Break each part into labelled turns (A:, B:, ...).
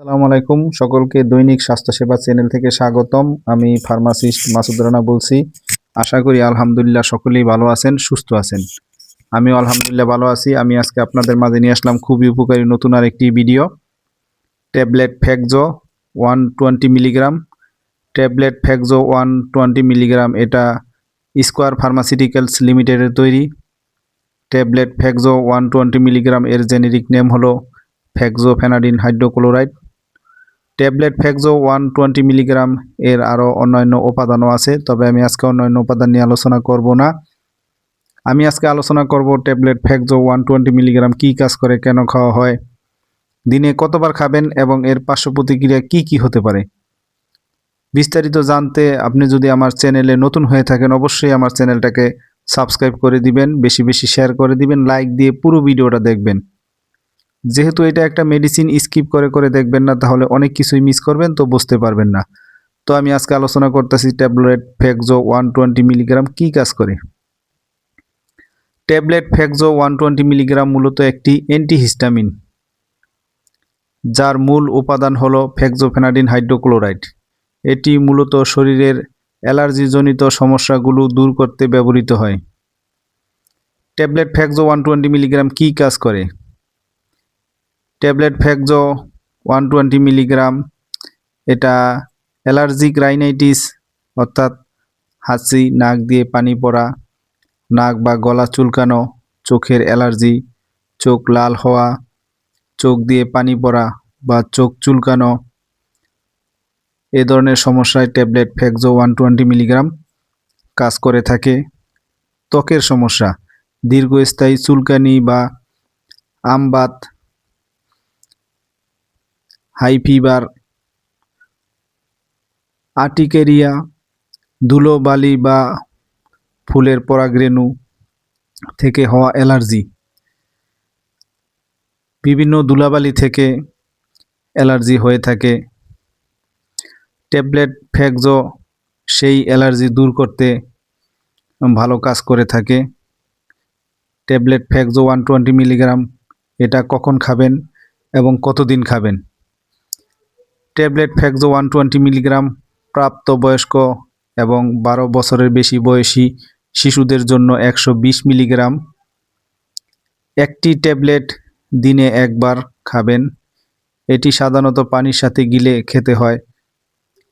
A: আসসালামু আলাইকুম। সকলকে দৈনিক স্বাস্থ্যসেবা চ্যানেল থেকে স্বাগতম। আমি ফার্মাসিস্ট মাসুদ রানা বলছি। আশা করি আলহামদুলিল্লাহ সকলেই ভালো আছেন, সুস্থ আছেন। আমি আলহামদুলিল্লাহ ভালো আছি। আমি আজকে আপনাদের মাঝে নিয়ে আসলাম খুবই উপকারী নতুন আর একটি video. Tablet Fexo one twenty milligram. Tablet Fexo one twenty milligram এটা স্কোয়ার ফার্মাসিউটিক্যালস লিমিটেডের তৈরি। Tablet Fexo one twenty milligram এর জেনেরিক নেম হলো fexofenadine hydrochloride. Tablet Fexo one twenty milligram এর আরও অন্যান্য উপাদানও আছে, তবে আমি আজকে অন্যান্য উপাদান নিয়ে আলোচনা করব না। আমি আজকে আলোচনা করব tablet Fexo one twenty milligram কী কাজ করে, কেন খাওয়া হয়, দিনে কতবার খাবেন এবং এর পার্শ্ব প্রতিক্রিয়া কী কী হতে পারে। বিস্তারিত জানতে আপনি যদি আমার চ্যানেলে নতুন হয়ে থাকেন, অবশ্যই আমার চ্যানেলটাকে সাবস্ক্রাইব করে দিবেন, বেশি বেশি শেয়ার করে দিবেন, লাইক দিয়ে পুরো ভিডিওটা দেখবেন। যেহেতু এটা একটা মেডিসিন স্কিপ করে করে দেখবেন না, তাহলে অনেক কিছুই মিস করবেন, তো বুঝতে পারবেন না। তো আমি আজকে আলোচনা করতেছি tablet Fexo one twenty milligram কী কাজ করে? Tablet Fexo one twenty milligram মূলত একটি অ্যান্টিহিস্টামিন যার মূল উপাদান হলো ফেকজোফেনাডিন হাইড্রোক্লোরাইড এটি মূলত শরীরের অ্যালার্জিজনিত সমস্যাগুলো দূর করতে ব্যবহৃত হয়। Tablet Fexo one twenty milligram কী কাজ করে? Tablet Fexo one twenty milligram, এটা অ্যালার্জিক রাইনাইটিস, অর্থাৎ হাঁচি নাক দিয়ে পানি পড়া, নাক বা গলা চুলকানো, চোখের অ্যালার্জি, চোখ লাল হওয়া, চোখ দিয়ে পানি পড়া বা চোখ চুলকানো। এ ধরনের সমস্যায় tablet Fexo one twenty milligram কাজ করে থাকে। ত্বকের সমস্যা, দীর্ঘস্থায়ী চুলকানি বা আমবাত হাই ফিভার, আর্টিকেরিয়া, ধুলোবালি বা ফুলের পরাগরেণু থেকে হওয়া অ্যালার্জি। বিভিন্ন ধুলাবালি থেকে অ্যালার্জি হয়ে থাকে। ট্যাবলেট ফ্যাকজো সেই অ্যালার্জি দূর করতে ভালো কাজ করে থাকে। Tablet Fexo one twenty milligram, এটা কখন খাবেন এবং কতদিন খাবেন? Tablet Fexo one twenty milligram প্রাপ্তবয়স্ক এবং বারো বছরের বেশি বয়সী শিশুদের জন্য একশো বিশ মিলিগ্রাম। একটি ট্যাবলেট দিনে একবার খাবেন। এটি সাধারণত পানির সাথে গিলে খেতে হয়।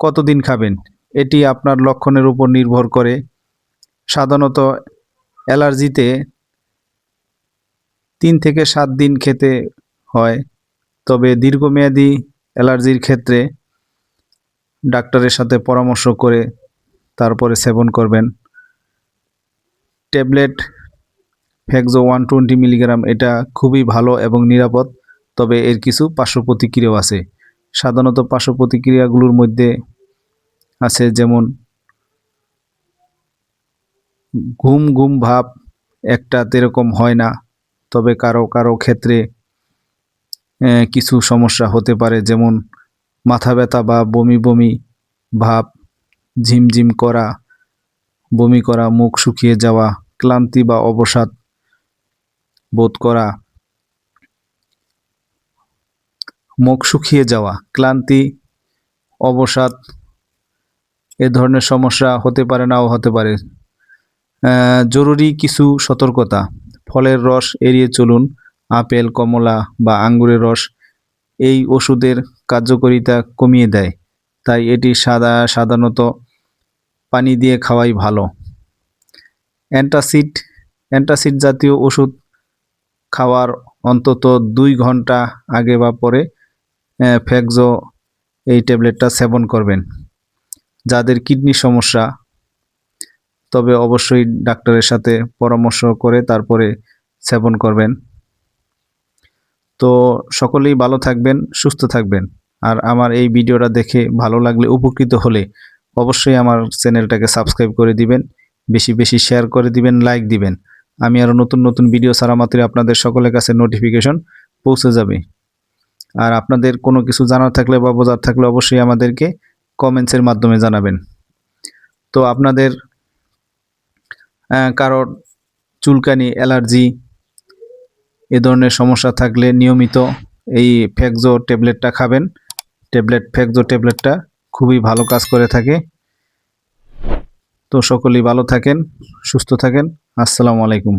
A: কতদিন খাবেন? এটি আপনার লক্ষণের উপর নির্ভর করে। সাধারণত অ্যালার্জিতে তিন থেকে সাত দিন খেতে হয়, তবে দীর্ঘমেয়াদী অ্যালার্জির ক্ষেত্রে ডাক্তারের সাথে পরামর্শ করে তারপরে সেবন করবেন। Tablet Fexo one twenty milligram, এটা খুবই ভালো এবং নিরাপদ, তবে এর কিছু পার্শ্ব প্রতিক্রিয়াও আছে। সাধারণত পার্শ্ব প্রতিক্রিয়াগুলোর মধ্যে আছে যেমন ঘুম ঘুম ভাব, একটা এরকম হয় না, তবে কারও কারও ক্ষেত্রে কিছু সমস্যা হতে পারে, যেমন মাথা ব্যথা বা বমি বমি, ভাব, ঝিমঝিম করা, বমি করা, মুখ শুকিয়ে যাওয়া, ক্লান্তি বা অবসাদ বোধ করা, মুখ শুকিয়ে যাওয়া, ক্লান্তি, অবসাদ এ ধরনের সমস্যা হতে পারে, নাও হতে পারে। জরুরি কিছু সতর্কতা, ফলের রস এড়িয়ে চলুন। আপেল, কমলা বা আঙ্গুরের রস এই ওষুধের কার্যকারিতা কমিয়ে দেয়। তাই এটি সাদা, সাধারণত পানি দিয়ে খাওয়াই ভালো। অ্যান্টাসিড অ্যান্টাসিড জাতীয় ওষুধ খাওয়ার অন্তত দুই ঘণ্টা আগে বা পরে ফ্যাকজো এই ট্যাবলেটটা সেবন করবেন। যাদের কিডনি সমস্যা, তবে অবশ্যই ডাক্তারের সাথে পরামর্শ করে তারপরে সেবন করবেন। তো সকলেই ভালো থাকবেন, সুস্থ থাকবেন। আর আমার এই ভিডিওটা দেখে ভালো লাগলে, উপকৃত হলে অবশ্যই আমার চ্যানেলটাকে সাবস্ক্রাইব করে দিবেন, বেশি বেশি শেয়ার করে দিবেন, লাইক দিবেন। আমি আরও নতুন নতুন ভিডিও ছাড়া মাত্রই আপনাদের সকলের কাছে নোটিফিকেশন পৌঁছে যাবে। আর আপনাদের কোনো কিছু জানার থাকলে বা বোঝার থাকলে অবশ্যই আমাদেরকে কমেন্টসের মাধ্যমে জানাবেন। তো আপনাদের কারোর চুলকানি, অ্যালার্জি এ ধরনের সমস্যা থাকলে নিয়মিত এই ফ্যাকজো ট্যাবলেটটা খাবেন। ট্যাবলেট ফ্যাকজো ট্যাবলেটটা খুবই ভালো কাজ করে থাকে। তো সকলেই ভালো থাকেন, সুস্থ থাকেন। আসসালামু আলাইকুম।